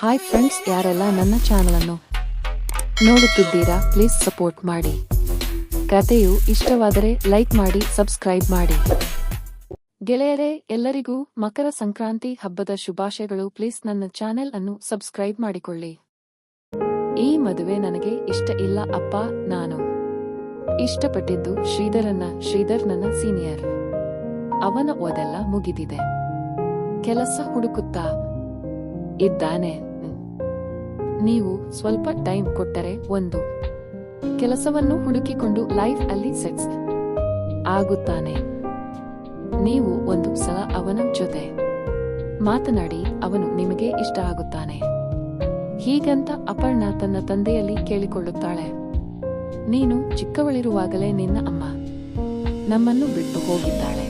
Hi friends ಯಾರೆಲ್ಲ ನನ್ನ ಚಾನಲನ್ನು ನೋಡುತ್ತಿದ್ದೀರಾ ಪ್ಲೀಸ್ ಸಪೋರ್ಟ್ ಮಾಡಿ. ಕಥೆಯು ಇಷ್ಟವಾದರೆ ಲೈಕ್ ಮಾಡಿ ಸಬ್ಸ್ಕ್ರೈಬ್ ಮಾಡಿ. ಗೆಳೆಯರೇ, ಎಲ್ಲರಿಗೂ ಮಕರ ಸಂಕ್ರಾಂತಿ ಹಬ್ಬದ ಶುಭಾಶಯಗಳು. ಪ್ಲೀಸ್ ನನ್ನ ಚಾನೆಲ್ ಅನ್ನು ಸಬ್ಸ್ಕ್ರೈಬ್ ಮಾಡಿಕೊಳ್ಳಿ. ಈ ಮದುವೆ ನನಗೆ ಇಷ್ಟ ಇಲ್ಲ ಅಪ್ಪ, ನಾನು. ಇಷ್ಟಪಟ್ಟಿದ್ದು ಶ್ರೀಧರನ್ನ, ಶ್ರೀಧರ್ ನನ್ನ ಸೀನಿಯರ್ ಅವನ ಓದೆಲ್ಲ ಮುಗಿದಿದೆ. ಕೆಲಸ ಹುಡುಕುತ್ತಾ ಇದ್ದಾನೆ. ನೀವು ಸ್ವಲ್ಪ ಟೈಮ್ ಕೊಟ್ಟರೆ ಒಂದು. ಕೆಲಸವನ್ನು ಹುಡುಕಿಕೊಂಡು ಲೈಫ್ ಅಲ್ಲಿ ಸೆಟ್ಸ್ ಆಗುತ್ತಾನೆ. ನೀವು ಒಂದು ಸಲ ಅವನ ಜೊತೆ ಮಾತನಾಡಿ ಅವನು ನಿಮಗೆ ಇಷ್ಟ ಆಗುತ್ತಾನೆ. ಹೀಗಂತ ಅಪರ್ಣ ತನ್ನ ತಂದೆಯಲ್ಲಿ ಕೇಳಿಕೊಳ್ಳುತ್ತಾಳೆ. ನೀನು ಚಿಕ್ಕವಳಿರುವಾಗಲೇ ನಿನ್ನ ಅಮ್ಮ ನಮ್ಮನ್ನು ಬಿಟ್ಟು ಹೋಗಿದ್ದಾಳೆ.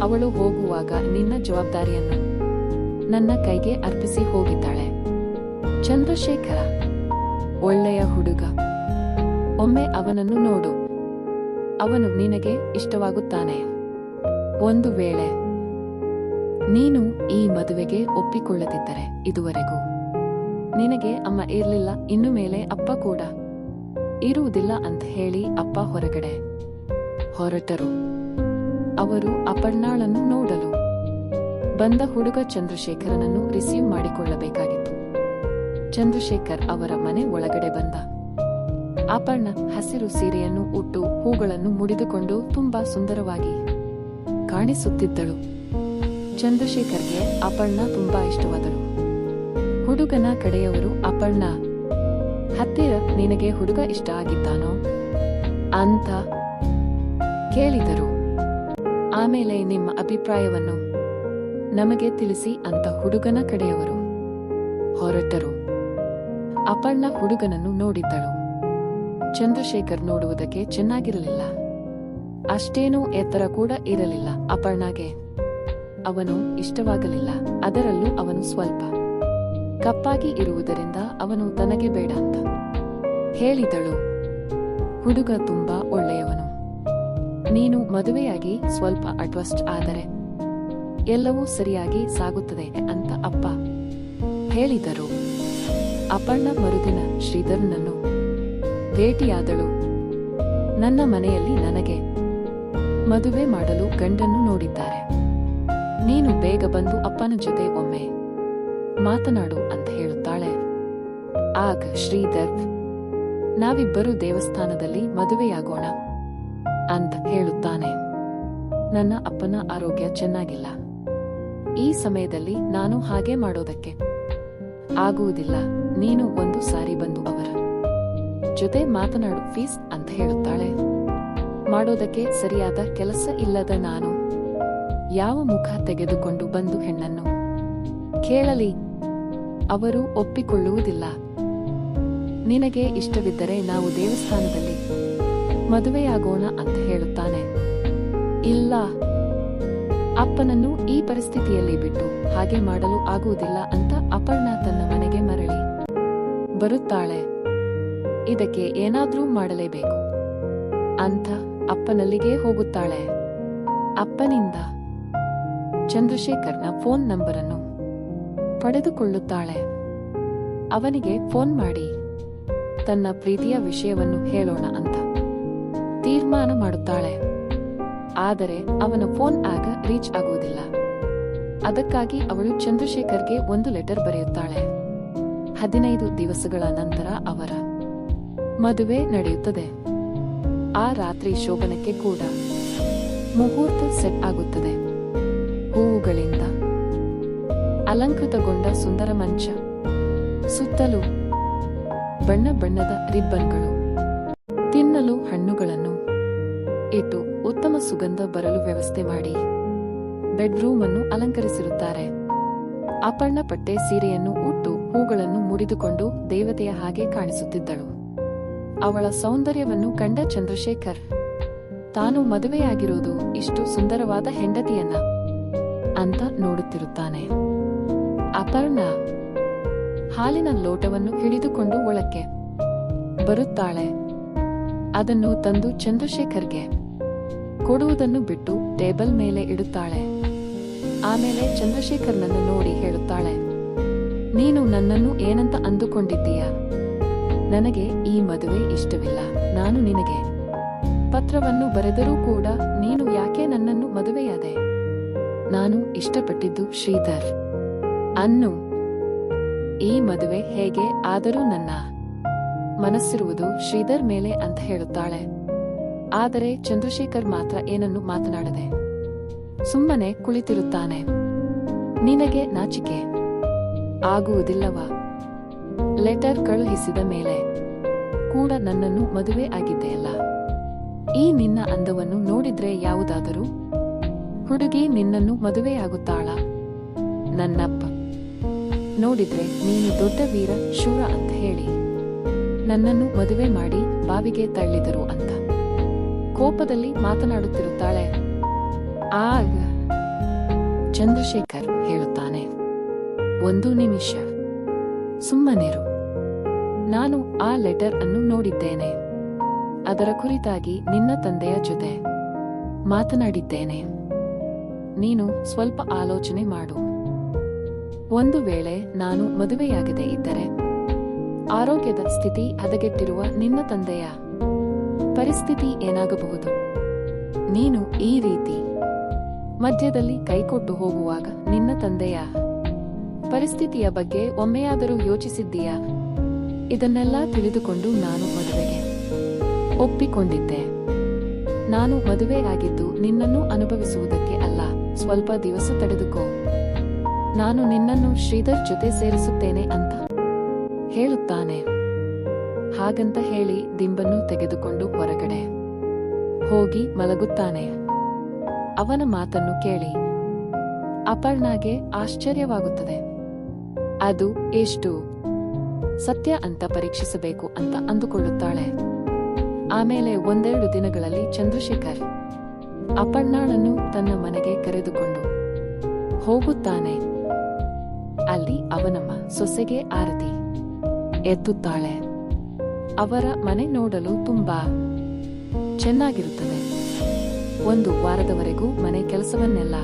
ಅವಳು ಹೋಗುವಾಗ ನಿನ್ನ ಜವಾಬ್ದಾರಿಯನ್ನು ನನ್ನ ಕೈಗೆ ಅರ್ಪಿಸಿ ಹೋಗಿದ್ದಾಳೆ. ಚಂದ್ರಶೇಖರ, ಒಳ್ಳೆಯ ಹುಡುಗ. ಒಮ್ಮೆ ಅವನನ್ನು ನೋಡು. ಅವನು ನಿನಗೆ ಇಷ್ಟವಾಗುತ್ತಾನೆ. ಒಂದು ವೇಳೆ ನೀನು ಈ ಮದುವೆಗೆ ಒಪ್ಪಿಕೊಳ್ಳದಿದ್ದರೆ ಇದುವರೆಗೂ ನಿನಗೆ ಅಮ್ಮ ಇರಲಿಲ್ಲ, ಇನ್ನು ಮೇಲೆ ಅಪ್ಪ ಕೂಡ ಇರುವುದಿಲ್ಲ ಅಂತ ಹೇಳಿ ಅಪ್ಪ ಹೊರಗಡೆ ಹೊರಟರು. ಅವರು ಅಪರ್ಣಾಳನ್ನು ನೋಡಲು ಬಂದ ಹುಡುಗ ಚಂದ್ರಶೇಖರನನ್ನು ರಿಸೀವ್ ಮಾಡಿಕೊಳ್ಳಬೇಕಾಗಿತ್ತು. ಚಂದ್ರಶೇಖರ್ ಅವರ ಮನೆ ಒಳಗಡೆ ಬಂದ. ಅಪರ್ಣ ಹಸಿರು ಸೀರೆಯನ್ನು ಉಟ್ಟು ಹೂಗಳನ್ನು ಮುಡಿದುಕೊಂಡು ತುಂಬಾ ಸುಂದರವಾಗಿ ಕಾಣಿಸುತ್ತಿದ್ದಳು. ಚಂದ್ರಶೇಖರ್ಗೆ ಅಪರ್ಣ ತುಂಬಾ ಇಷ್ಟವಾದಳು. ಹುಡುಗನ ಕಡೆಯವರು ಅಪರ್ಣ, ಹತ್ತಿರ ನಿನಗೆ ಹುಡುಗ ಇಷ್ಟ ಆಗಿದ್ದಾನೋ? ಅಂತ ಕೇಳಿದರು. ಆಮೇಲೆ ನಿಮ್ಮ ಅಭಿಪ್ರಾಯವನ್ನು ನಮಗೆ ತಿಳಿಸಿ ಅಂತ ಹುಡುಗನ ಕಡೆಯವರು ಹೊರಟರು. ಅಪರ್ಣ ಹುಡುಗನನ್ನು ನೋಡಿದ್ದಳು. ಚಂದ್ರಶೇಖರ್ ನೋಡುವುದಕ್ಕೆ ಚೆನ್ನಾಗಿರಲಿಲ್ಲ. ಅಷ್ಟೇನೂ ಎತ್ತರ ಕೂಡ ಇರಲಿಲ್ಲ ಅಪರ್ಣಾಗೆ. ಅವನು ಇಷ್ಟವಾಗಲಿಲ್ಲ, ಅದರಲ್ಲೂ ಅವನು ಸ್ವಲ್ಪ ಕಪ್ಪಾಗಿ ಇರುವುದರಿಂದ ಅವನು ತನಗೆ ಬೇಡ ಅಂತ ಹೇಳಿದಳು. ಹುಡುಗ ತುಂಬಾ ಒಳ್ಳೆಯವನು. ನೀನು ಮದುವೆಯಾಗಿ ಸ್ವಲ್ಪ ಅಡ್ವಸ್ಟ್ ಆದರೆ ಎಲ್ಲವೂ ಸರಿಯಾಗಿ ಸಾಗುತ್ತದೆ ಅಂತ ಅಪ್ಪ ಹೇಳಿದರು. ಅಪರ್ಣ ಮರುದಿನ ಶ್ರೀಧರ್ನನ್ನು ಭೇಟಿಯಾದಳು. ನನ್ನ ಮನೆಯಲ್ಲಿ ನನಗೆ ಮದುವೆ ಮಾಡಲು ಗಂಡನ್ನು ನೋಡಿದ್ದಾರೆ. ನೀನು ಬೇಗ ಬಂದು ಅಪ್ಪನ ಜೊತೆ ಒಮ್ಮೆ ಮಾತನಾಡು ಅಂತ ಹೇಳುತ್ತಾಳೆ. ಆಗ ಶ್ರೀಧರ್, ನಾವಿಬ್ಬರು ದೇವಸ್ಥಾನದಲ್ಲಿ ಮದುವೆಯಾಗೋಣ ಅಂತ ಹೇಳುತ್ತಾನೆ. ನನ್ನ ಅಪ್ಪನ ಆರೋಗ್ಯ ಚೆನ್ನಾಗಿಲ್ಲ. ಈ ಸಮಯದಲ್ಲಿ ನಾನು ಹಾಗೆ ಮಾಡೋದಕ್ಕೆ ಆಗುವುದಿಲ್ಲ. ನೀನು ಒಂದು ಸಾರಿ ಬಂದು ಅವರ ಜೊತೆ ಮಾತನಾಡು ಫೀಸ್ ಅಂತ ಹೇಳುತ್ತಾಳೆ. ಮಾಡೋದಕ್ಕೆ ಸರಿಯಾದ ಕೆಲಸ ಇಲ್ಲದ ನಾನು ಯಾವ ಮುಖ ತೆಗೆದುಕೊಂಡು ಬಂದು ಹೆಣ್ಣನ್ನು? ಕೇಳಲಿ, ಅವರು ಒಪ್ಪಿಕೊಳ್ಳುವುದಿಲ್ಲ. ನಿನಗೆ ಇಷ್ಟವಿದ್ದರೆ ನಾವು ದೇವಸ್ಥಾನದಲ್ಲಿ ಮದುವೆಯಾಗೋಣ ಅಂತ ಹೇಳುತ್ತಾನೆ. ಇಲ್ಲ, ಅಪ್ಪನನ್ನು ಈ ಪರಿಸ್ಥಿತಿಯಲ್ಲಿ ಬಿಟ್ಟು ಹಾಗೆ ಮಾಡಲು ಆಗುವುದಿಲ್ಲ ಅಂತ ಅಪರ್ಣ ತನ್ನ ಬರುತ್ತಾಳೆ. ಇದಕ್ಕೆ ಏನಾದ್ರೂ ಮಾಡಲೇಬೇಕು. ಅಂತ ಅಪ್ಪನಲ್ಲಿಗೆ ಹೋಗುತ್ತಾಳೆ. ಅಪ್ಪನಿಂದ ಚಂದ್ರಶೇಖರ್ನ ಫೋನ್ ನಂಬರನ್ನು ಪಡೆದುಕೊಳ್ಳುತ್ತಾಳೆ. ಅವನಿಗೆ ಫೋನ್ ಮಾಡಿ, ತನ್ನ ಪ್ರೀತಿಯ ವಿಷಯವನ್ನು ಹೇಳೋಣ ಅಂತ ತೀರ್ಮಾನ ಮಾಡುತ್ತಾಳೆ. ಆದರೆ ಅವನ ಫೋನ್ ಆಗ ರೀಚ್ ಆಗುವುದಿಲ್ಲ. ಅದಕ್ಕಾಗಿ ಅವಳು ಚಂದ್ರಶೇಖರ್ಗೆ ಒಂದು ಲೆಟರ್ ಬರೆಯುತ್ತಾಳೆ. ಹದಿನೈದು ದಿವಸಗಳ ನಂತರ ಅವರ ಮದುವೆ ನಡೆಯುತ್ತದೆ. ಆ ರಾತ್ರಿ ಶೋಭನಕ್ಕೆ ಕೂಡ ಮುಹೂರ್ತ ಸೆಟ್ ಆಗುತ್ತದೆ. ಹೂವುಗಳಿಂದ ಅಲಂಕೃತಗೊಂಡ ಸುಂದರ ಮಂಚ, ಸುತ್ತಲೂ ಬಣ್ಣ ಬಣ್ಣದ ರಿಬ್ಬನ್ಗಳು, ತಿನ್ನಲು ಹಣ್ಣುಗಳನ್ನು ಇಟ್ಟು ಉತ್ತಮ ಸುಗಂಧ ಬರಲು ವ್ಯವಸ್ಥೆ ಮಾಡಿ ಬೆಡ್ರೂಮ್ ಅನ್ನು ಅಲಂಕರಿಸಿರುತ್ತಾರೆ. ಅಪರ್ಣ ಪಟ್ಟೆ ಸೀರೆಯನ್ನು ಉಟ್ಟು ಹೂಗಳನ್ನು ಮುಡಿದುಕೊಂಡು ದೇವತೆಯ ಹಾಗೆ ಕಾಣಿಸುತ್ತಿದ್ದಳು. ಅವಳ ಸೌಂದರ್ಯವನ್ನು ಕಂಡ ಚಂದ್ರಶೇಖರ್, ತಾನು ಮದುವೆಯಾಗಿರುವುದು ಇಷ್ಟು ಸುಂದರವಾದ ಹೆಂಡತಿಯನ್ನ ಅಂತ ನೋಡುತ್ತಿರುತ್ತಾನೆ. ಅಪರ್ಣ ಹಾಲಿನ ಲೋಟವನ್ನು ಹಿಡಿದುಕೊಂಡು ಒಳಕ್ಕೆ ಬರುತ್ತಾಳೆ. ಅದನ್ನು ತಂದು ಚಂದ್ರಶೇಖರ್ಗೆ ಕೊಡುವುದನ್ನು ಬಿಟ್ಟು ಟೇಬಲ್ ಮೇಲೆ ಇಡುತ್ತಾಳೆ. ಆಮೇಲೆ ಚಂದ್ರಶೇಖರ್ನನ್ನು ನೋಡಿ ಹೇಳುತ್ತಾಳೆ. ನೀನು ನನ್ನನ್ನು ಏನಂತ ಅಂದುಕೊಂಡಿದ್ದೀಯ? ನನಗೆ ಈ ಮದುವೆ ಇಷ್ಟವಿಲ್ಲ. ನಾನು ನಿನಗೆ ಪತ್ರವನ್ನು ಬರೆದರೂ ಕೂಡ ನೀನು ಯಾಕೆ ನನ್ನನ್ನು ಮದುವೆಯಾದೆ? ನಾನು ಇಷ್ಟಪಟ್ಟಿದ್ದು ಶ್ರೀಧರ್. ಅನ್ನು, ಈ ಮದುವೆ ಹೇಗೆ ಆದರೂ ನನ್ನ ಮನಸ್ಸಿರುವುದು ಶ್ರೀಧರ್ ಮೇಲೆ ಅಂತ ಹೇಳುತ್ತಾಳೆ. ಆದರೆ ಚಂದ್ರಶೇಖರ್ ಮಾತ್ರ ಏನನ್ನು ಮಾತನಾಡದೆ ಸುಮ್ಮನೆ ಕುಳಿತಿರುತ್ತಾನೆ. ನಿನಗೆ ನಾಚಿಕೆ. ಆಗುವುದಿಲ್ಲವಾ? ಲೆಟರ್ ಕಳುಹಿಸಿದ ಮೇಲೆ ಕೂಡ ನನ್ನನ್ನು ಮದುವೆ ಆಗಿದ್ದೆಯಲ್ಲ. ಈ ನಿನ್ನ ಅಂದವನ್ನು ನೋಡಿದ್ರೆ ಯಾವುದಾದರೂ? ಹುಡುಗಿ ನಿನ್ನನ್ನು ಮದುವೆಯಾಗುತ್ತಾಳ ನನ್ನಪ್ಪ, ನೋಡಿದ್ರೆ ನೀನು ದೊಡ್ಡ ವೀರ ಶೂರ ಅಂತ ಹೇಳಿ ನನ್ನನ್ನು ಮದುವೆ ಮಾಡಿ ಬಾವಿಗೆ ತಳ್ಳಿದರು ಅಂತ. ಕೋಪದಲ್ಲಿ ಮಾತನಾಡುತ್ತಿರುತ್ತಾಳೆ. ಆಗ ಚಂದ್ರಶೇಖರ್ ಒಂದು ನಿಮಿಷ. ಸುಮ್ಮನಿರು ನಾನು ಆ ಲೆಟರ್ ಅನ್ನು ನೋಡಿದ್ದೇನೆ. ಅದರ ಕುರಿತಾಗಿ ನಿನ್ನ ತಂದೆಯ ಜೊತೆ ಮಾತನಾಡಿದ್ದೇನೆ. ನೀನು ಸ್ವಲ್ಪ ಆಲೋಚನೆ ಮಾಡು. ಒಂದು ವೇಳೆ ನಾನು ಮದುವೆಯಾಗದೇ ಇದ್ದರೆ, ಆರೋಗ್ಯದ ಸ್ಥಿತಿ ಹದಗೆಟ್ಟಿರುವ ನಿನ್ನ ತಂದೆಯ ಪರಿಸ್ಥಿತಿ ಏನಾಗಬಹುದು? ನೀನು ಈ ರೀತಿ ಮಧ್ಯದಲ್ಲಿ ಕೈಕೊಟ್ಟು ಹೋಗುವಾಗ ನಿನ್ನ ತಂದೆಯ ಪರಿಸ್ಥಿತಿಯ ಬಗ್ಗೆ ಒಮ್ಮೆಯಾದರೂ ಯೋಚಿಸಿದ್ದೀಯಾ? ಇದನ್ನೆಲ್ಲ ತಿಳಿದುಕೊಂಡು ನಾನು ಮದುವೆಗೆ ಒಪ್ಪಿಕೊಂಡಿದ್ದೆ. ನಾನು ಮದುವೆ ಆಗಿದ್ದು ನಿನ್ನನ್ನು ಅನುಭವಿಸುವುದಕ್ಕೆ ಅಲ್ಲ, ಸ್ವಲ್ಪ ದಿವಸ ತಡೆದುಕೋ. ನಾನು ನಿನ್ನನ್ನು ಶ್ರೀಧರ್ ಜೊತೆ ಸೇರಿಸುತ್ತೇನೆ ಅಂತ ಹೇಳುತ್ತಾನೆ. ಹಾಗಂತ ಹೇಳಿ ದಿಂಬನ್ನು ತೆಗೆದುಕೊಂಡು ಹೊರಗಡೆ ಹೋಗಿ ಮಲಗುತ್ತಾನೆ. ಅವನ ಮಾತನ್ನು ಕೇಳಿ ಅಪರ್ಣಾಗೆ ಆಶ್ಚರ್ಯವಾಗುತ್ತದೆ. ಅದು ಎಷ್ಟು ಸತ್ಯ ಅಂತ ಪರೀಕ್ಷಿಸಬೇಕು ಅಂತ ಅಂದುಕೊಳ್ಳುತ್ತಾಳೆ. ಆಮೇಲೆ ಒಂದೆರಡು ದಿನಗಳಲ್ಲಿ ಚಂದ್ರಶೇಖರ್ ಅಪ್ಪಣ್ಣಾಳನ್ನು ತನ್ನ ಮನೆಗೆ ಕರೆದುಕೊಂಡು ಹೋಗುತ್ತಾನೆ. ಅಲ್ಲಿ ಅವನಮ್ಮ ಸೊಸೆಗೆ ಆರತಿ ಎತ್ತುತ್ತಾಳೆ. ಅವರ ಮನೆ ನೋಡಲು ತುಂಬಾ ಚೆನ್ನಾಗಿರುತ್ತದೆ. ಒಂದು ವಾರದವರೆಗೂ ಮನೆ ಕೆಲಸವನ್ನೆಲ್ಲ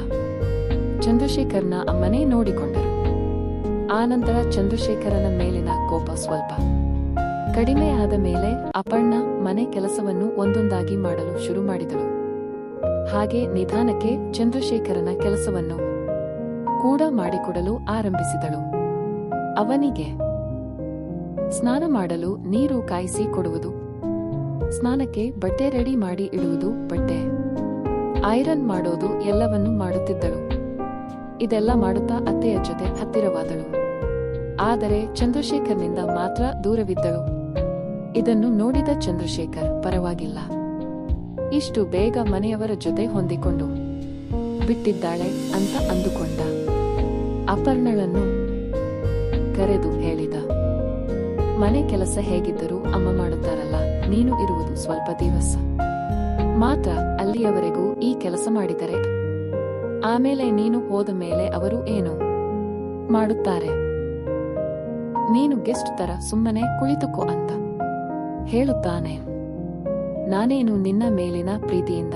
ಚಂದ್ರಶೇಖರ್ನ ಅಮ್ಮನೇ ನೋಡಿಕೊಂಡರು. ಆನಂತರ ಚಂದ್ರಶೇಖರನ ಮೇಲಿನ ಕೋಪ ಸ್ವಲ್ಪ. ಕಡಿಮೆ ಆದ ಮೇಲೆ ಅಪರ್ಣ ಮನೆ ಕೆಲಸವನ್ನು ಒಂದೊಂದಾಗಿ ಮಾಡಲು ಶುರು ಮಾಡಿದಳು. ಹಾಗೆ ನಿಧಾನಕ್ಕೆ ಚಂದ್ರಶೇಖರನ ಕೆಲಸವನ್ನು ಕೂಡ ಮಾಡಿಕೊಡಲು ಆರಂಭಿಸಿದಳು. ಅವನಿಗೆ ಸ್ನಾನ ಮಾಡಲು ನೀರು ಕಾಯಿಸಿ ಕೊಡುವುದು. ಸ್ನಾನಕ್ಕೆ ಬಟ್ಟೆ ರೆಡಿ ಮಾಡಿ ಇಡುವುದು ಬಟ್ಟೆ. ಐರನ್ ಮಾಡೋದು ಎಲ್ಲವನ್ನೂ ಮಾಡುತ್ತಿದ್ದಳು. ಇದೆಲ್ಲ ಮಾಡುತ್ತಾ ಅತ್ತೆಯ ಜೊತೆ ಹತ್ತಿರವಾದಳು. ಆದರೆ ಚಂದ್ರಶೇಖರ್ನಿಂದ ಮಾತ್ರ ದೂರವಿದ್ದಳು. ಇದನ್ನು ನೋಡಿದ ಚಂದ್ರಶೇಖರ್ ಪರವಾಗಿಲ್ಲ. ಇಷ್ಟು ಬೇಗ ಮನೆಯವರ ಜೊತೆ ಹೊಂದಿಕೊಂಡು ಬಿಟ್ಟಿದ್ದಾಳೆ ಅಂತ ಅಂದುಕೊಂಡ. ಅಪರ್ಣಳನ್ನು ಕರೆದು ಹೇಳಿದ, ಮನೆ ಕೆಲಸ ಹೇಗಿದ್ದರೂ ಅಮ್ಮ ಮಾಡುತ್ತಾರಲ್ಲ, ನೀನು ಇರುವುದು ಸ್ವಲ್ಪ ದಿವಸ. ಮಾತ್ರ ಅಲ್ಲಿಯವರೆಗೂ ಈ ಕೆಲಸ ಮಾಡಿದರೆ. ಆಮೇಲೆ ನೀನು ಹೋದ ಮೇಲೆ ಅವರು ಏನು ಮಾಡುತ್ತಾರೆ? ನೀನು ಗೆಸ್ಟ್ ತರ ಸುಮ್ಮನೆ ಕುಳಿತುಕೋ ಅಂತ ಹೇಳುತ್ತಾನೆ. ನಾನೇನು ನಿನ್ನ ಮೇಲಿನ ಪ್ರೀತಿಯಿಂದ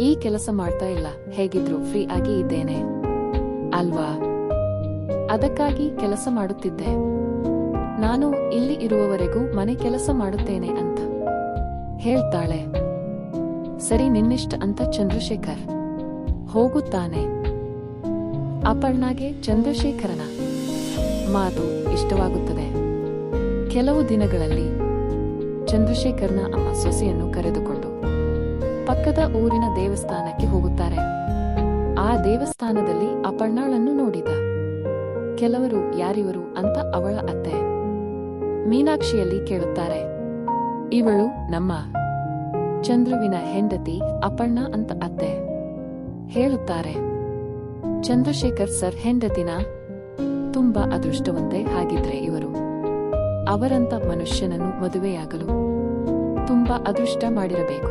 ಈ ಕೆಲಸ ಮಾಡ್ತಾ ಇಲ್ಲ, ಹೇಗಿದ್ರು ಫ್ರೀ ಆಗಿ ಇದ್ದೇನೆ. ಅಲ್ವಾ? ಅದಕ್ಕಾಗಿ ಕೆಲಸ ಮಾಡುತ್ತಿದ್ದೆ. ನಾನು ಇಲ್ಲಿ ಇರುವವರೆಗೂ ಮನೆ ಕೆಲಸ ಮಾಡುತ್ತೇನೆ ಅಂತ ಹೇಳ್ತಾಳೆ. ಸರಿ ನಿನ್ನಿಷ್ಟ ಅಂತ ಚಂದ್ರಶೇಖರ್ ಹೋಗುತ್ತಾನೆ. ಅಪರ್ಣಾಗೆ ಚಂದ್ರಶೇಖರನ ಮಾತು ಇಷ್ಟವಾಗುತ್ತದೆ. ಕೆಲವು ದಿನಗಳಲ್ಲಿ ಚಂದ್ರಶೇಖರ್ನ ಅಮ್ಮ ಸೊಸೆಯನ್ನು ಕರೆದುಕೊಂಡು ಪಕ್ಕದ ಊರಿನ ದೇವಸ್ಥಾನಕ್ಕೆ ಹೋಗುತ್ತಾರೆ. ಆ ದೇವಸ್ಥಾನದಲ್ಲಿ ಅಪರ್ಣಾಳನ್ನು ನೋಡಿದ. ಕೆಲವರು ಯಾರಿವರು ಅಂತ ಅವಳ ಅತ್ತೆ ಮೀನಾಕ್ಷಿಯಲ್ಲಿ ಕೇಳುತ್ತಾರೆ. ಇವಳು ನಮ್ಮ ಚಂದ್ರುವಿನ ಹೆಂಡತಿ ಅಪರ್ಣ ಅಂತ ಅತ್ತೆ, ಹೇಳುತ್ತಾರೆ. ಚಂದ್ರಶೇಖರ್ ಸರ್ ಹೆಂಡತಿನ? ತುಂಬಾ ಅದೃಷ್ಟವಂತೆ ಹಾಗಿದ್ರೆ ಇವರು. ಅವರಂತ ಮನುಷ್ಯನನ್ನು ಮದುವೆಯಾಗಲು ತುಂಬಾ ಅದೃಷ್ಟ ಮಾಡಿರಬೇಕು.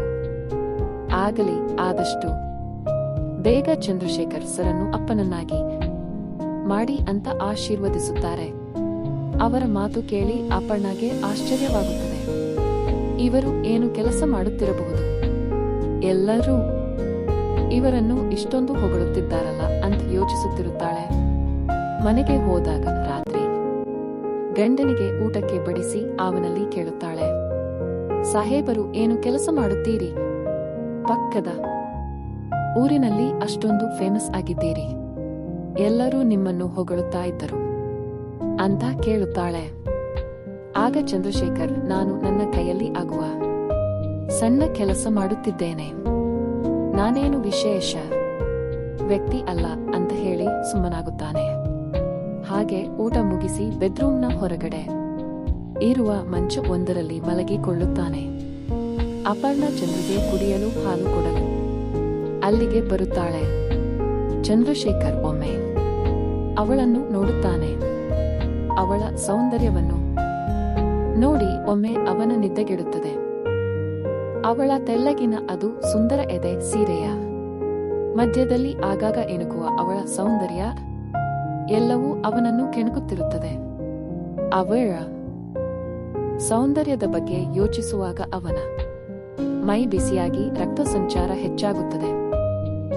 ಆಗಲಿ ಆದಷ್ಟು ಬೇಗ ಚಂದ್ರಶೇಖರ್ ಸರನ್ನು ಅಪ್ಪನನ್ನಾಗಿ ಮಾಡಿ ಅಂತ ಆಶೀರ್ವದಿಸುತ್ತಾರೆ. ಅವರ ಮಾತು ಕೇಳಿ ಅಪ್ಪಣ್ಣಗೆ ಆಶ್ಚರ್ಯವಾಗುತ್ತದೆ. ಇವರು ಏನು ಕೆಲಸ ಮಾಡುತ್ತಿರಬಹುದು? ಎಲ್ಲರೂ ಇವರನ್ನು ಇಷ್ಟೊಂದು ಹೊಗಳುತ್ತಿದ್ದಾರಲ್ಲ ಅಂತ ಯೋಚಿಸುತ್ತಿರುತ್ತಾಳೆ. ಮನೆಗೆ ಹೋದಾಗ ರಾತ್ರಿ ಗಂಡನಿಗೆ ಊಟಕ್ಕೆ ಬಡಿಸಿ ಅವನಲ್ಲಿ ಕೇಳುತ್ತಾಳೆ, ಸಾಹೇಬರು ಏನು ಕೆಲಸ ಮಾಡುತ್ತೀರಿ? ಪಕ್ಕದ ಊರಿನಲ್ಲಿ ಅಷ್ಟೊಂದು ಫೇಮಸ್ ಆಗಿದ್ದೀರಿ. ಎಲ್ಲರೂ ನಿಮ್ಮನ್ನು ಹೊಗಳುತ್ತಾ ಇದ್ದರು, ಅಂತ ಕೇಳುತ್ತಾಳೆ. ಆಗ ಚಂದ್ರಶೇಖರ್, ನಾನು ನನ್ನ ಕೈಯಲ್ಲಿ ಆಗುವ ಸಣ್ಣ ಕೆಲಸ ಮಾಡುತ್ತಿದ್ದೇನೆ. ನಾನೇನು ವಿಶೇಷ ವ್ಯಕ್ತಿ ಅಲ್ಲ, ಅಂತ ಹೇಳಿ ಸುಮ್ಮನಾಗುತ್ತಾನೆ. ಹಾಗೆ ಊಟ ಮುಗಿಸಿ ಬೆಡ್ರೂಮ್ನ ಹೊರಗಡೆ. ಇರುವ ಮಂಚ ಒಂದರಲ್ಲಿ ಮಲಗಿಕೊಳ್ಳುತ್ತಾನೆ. ಅಪರ್ಣ ಚಂದ್ರಿಗೆ ಕುಡಿಯಲು ಹಾಲು ಕೊಡಲು ಅಲ್ಲಿಗೆ ಬರುತ್ತಾಳೆ. ಚಂದ್ರಶೇಖರ್ ಒಮ್ಮೆ ಅವಳನ್ನು ನೋಡುತ್ತಾನೆ. ಅವಳ ಸೌಂದರ್ಯವನ್ನು ನೋಡಿ ಒಮ್ಮೆ ಅವನ ನಿದ್ದೆಗೆಡುತ್ತದೆ. ಅವಳ ತೆಲ್ಲಗಿನ ಅದು ಸುಂದರ ಎದೆ ಸೀರೆಯ ಮಧ್ಯದಲ್ಲಿ ಆಗಾಗ ಇಣುಕುವ ಅವಳ ಸೌಂದರ್ಯ ಎಲ್ಲವೂ ಅವನನ್ನು ಕೆಣಕುತ್ತಿರುತ್ತದೆ. ಅವಳ ಸೌಂದರ್ಯದ ಬಗ್ಗೆ ಯೋಚಿಸುವಾಗ ಅವನ ಮೈ ಬಿಸಿಯಾಗಿ ರಕ್ತ ಸಂಚಾರ ಹೆಚ್ಚಾಗುತ್ತದೆ.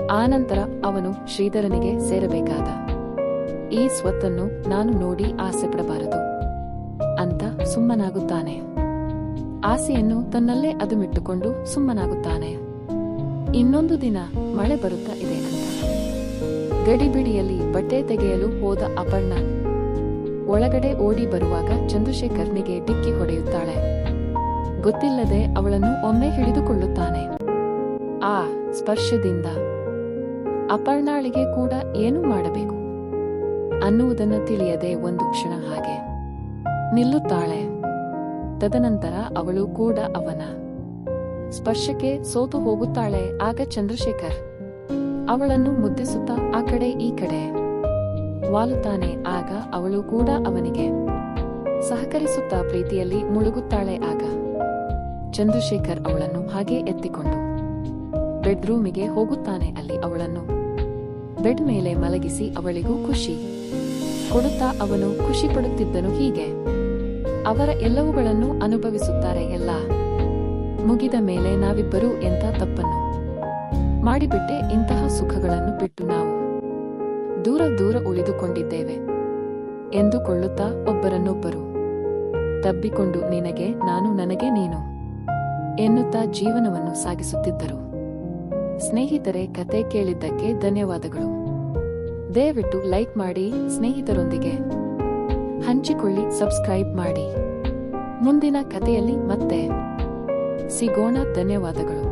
ಆನಂತರ ಅವನು ಶ್ರೀಧರನಿಗೆ ಸೇರಬೇಕಾದ ಈ ಸ್ವತ್ತನ್ನು ನಾನು ನೋಡಿ ಆಸೆ ಪಡಬಾರದು ಅಂತ ಸುಮ್ಮನಾಗುತ್ತಾನೆ. ಆಸೆಯನ್ನು ತನ್ನಲ್ಲೇ ಅದುಮಿಟ್ಟುಕೊಂಡು ಸುಮ್ಮನಾಗುತ್ತಾನೆ. ಇನ್ನೊಂದು ದಿನ ಮಳೆ ಬರುತ್ತಾ ಇದೆ ಅಂತ. ಗಡಿಬಿಡಿಯಲ್ಲಿ ಬಟ್ಟೆ ತೆಗೆಯಲು ಹೋದ ಅಪರ್ಣ. ಒಳಗಡೆ ಓಡಿ ಬರುವಾಗ ಚಂದ್ರಶೇಖರ್ನಿಗೆ ಡಿಕ್ಕಿ ಹೊಡೆಯುತ್ತಾಳೆ. ಗೊತ್ತಿಲ್ಲದೆ ಅವಳನ್ನು ಒಮ್ಮೆ ಹಿಡಿದುಕೊಳ್ಳುತ್ತಾನೆ. ಆ ಸ್ಪರ್ಶದಿಂದ ಅಪರ್ಣಾಳಿಗೆ ಕೂಡ ಏನು ಮಾಡಬೇಕು? ಅನ್ನುವುದನ್ನು ತಿಳಿಯದೆ ಒಂದು ಕ್ಷಣ ಹಾಗೆ ನಿಲ್ಲುತ್ತಾಳೆ. ತದನಂತರ ಅವಳು ಕೂಡ ಅವನ ಸ್ಪರ್ಶಕ್ಕೆ ಸೋತು ಹೋಗುತ್ತಾಳೆ. ಆಗ ಚಂದ್ರಶೇಖರ್ ಅವಳನ್ನು ಮುದ್ದಿಸುತ್ತಾ ಆ ಕಡೆ, ಈ ಕಡೆ. ವಾಲುತ್ತಾನೆ, ಆಗ ಅವಳು ಕೂಡ ಅವನಿಗೆ. ಸಹಕರಿಸುತ್ತಾ ಪ್ರೀತಿಯಲ್ಲಿ ಮುಳುಗುತ್ತಾಳೆ ಆಗ. ಚಂದ್ರಶೇಖರ್ ಅವಳನ್ನು ಹಾಗೆ ಎತ್ತಿಕೊಂಡು. ಬೆಡ್ರೂಮಿಗೆ ಹೋಗುತ್ತಾನೆ ಅಲ್ಲಿ ಅವಳನ್ನು. ಬೆಡ್ ಮೇಲೆ ಮಲಗಿಸಿ ಅವಳಿಗೂ ಖುಷಿ. ಕೊಡುತ್ತಾ ಅವನು ಖುಷಿ ಪಡುತ್ತಿದ್ದನು ಹೀಗೆ. ಅವರ ಎಲ್ಲವುಗಳನ್ನು ಅನುಭವಿಸುತ್ತಾರೆ ಎಲ್ಲ. ಮುಗಿದ ಮೇಲೆ ನಾವಿಬ್ಬರೂ ಎಂತ ತಪ್ಪನ್ನು. ಮಾಡಿಬಿಟ್ಟೆ ಇಂತಹ ಸುಖಗಳನ್ನು ಬಿಟ್ಟು ನಾವು. ದೂರ ದೂರ ಉಳಿದುಕೊಂಡಿದ್ದೇವೆ. ಎಂದುಕೊಳ್ಳುತ್ತಾ ಒಬ್ಬರನ್ನೊಬ್ಬರು. ತಬ್ಬಿಕೊಂಡು ನಿನಗೆ, ನಾನು ನನಗೆ ನೀನು. ಎನ್ನುತ್ತಾ ಜೀವನವನ್ನು ಸಾಗಿಸುತ್ತಿದ್ದರು. ಸ್ನೇಹಿತರೆ, ಕತೆ ಕೇಳಿದ್ದಕ್ಕೆ ಧನ್ಯವಾದಗಳು. ದಯವಿಟ್ಟು ಲೈಕ್ ಮಾಡಿ, ಸ್ನೇಹಿತರೊಂದಿಗೆ ಹಂಚಿಕೊಳ್ಳಿ, ಸಬ್ಸ್ಕ್ರೈಬ್ ಮಾಡಿ. ಮುಂದಿನ ಕಥೆಯಲ್ಲಿ ಮತ್ತೆ ಸಿಗೋಣ, ಧನ್ಯವಾದಗಳು.